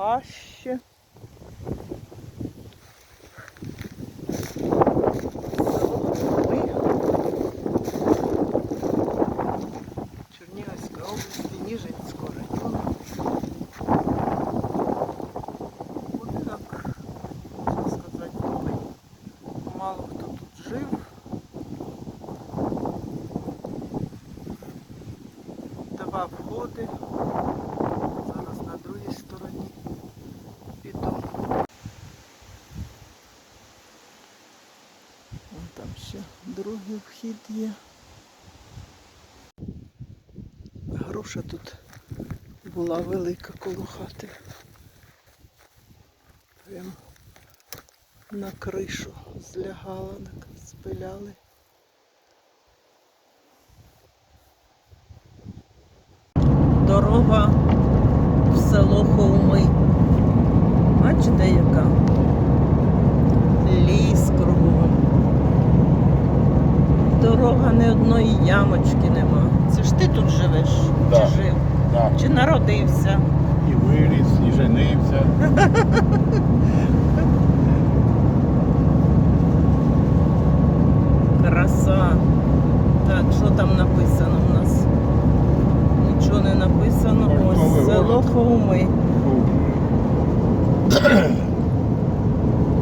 хащі. Чернігівська область, Ніжинського району. Так, можна сказати, коли мало хто тут жив. Давав входи. Зараз на другій стороні піду. Вон там ще другий вхід є. Груша тут була велика коло хати. Прям на кришу злягала, спиляли. Дорога в село Хоуми. Дорога не одної ямочки нема. Це ж ти тут живеш? Да. Чи жив? Так, Чи народився? і виріс, і женився. Краса. Так, що там написано в нас? Нічого не написано. Ось село. Хоуми.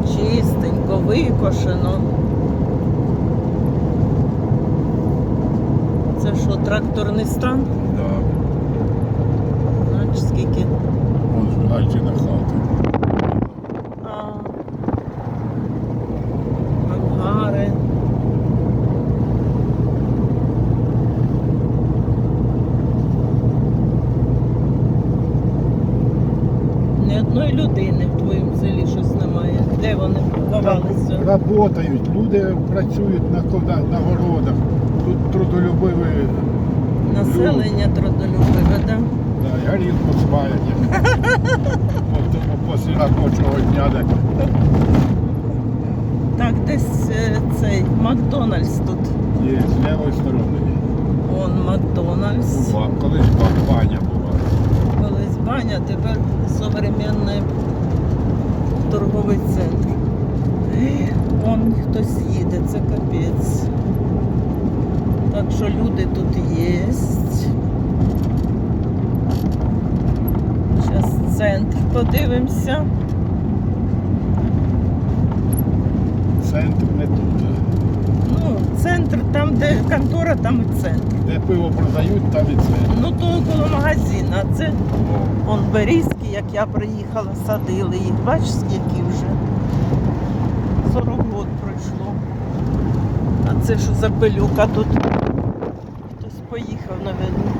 Чистенько, викошено. Це що, тракторний стан? Да. Знаєш, скільки? Он ж далі на хату. А, ангари. Ні одної людини в твоєму селі щось немає. Де вони ховалися? Работають, люди працюють на, на городах. Тут трудолюбиві, Населення трудолюбиве, да? да, горілку тому після робочого дня так. Так, десь е, цей Макдональдс тут. Є з лівої сторони. Он Макдональдс. Була, колись ба- баня була. Колись баня, тепер современний торговий центр. Вон хтось їде, це капець. Так що люди тут є. Зараз центр подивимося. Центр не тут. Ну, центр, там, де контора, там і центр. Де пиво продають, там і центр. Ну, то коло магазину, а це Он берізки, як я приїхала, садили їх. Бачиш, скільки вже? 40 років пройшло. А це що за пилюка тут? Хтось поїхав, напевно.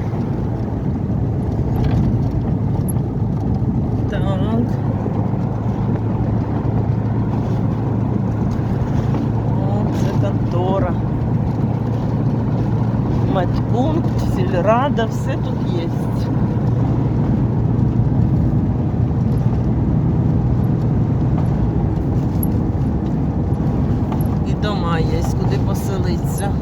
Так. О, це контора. Медпункт, сільрада, все тут є. І дома є, куди поселитися.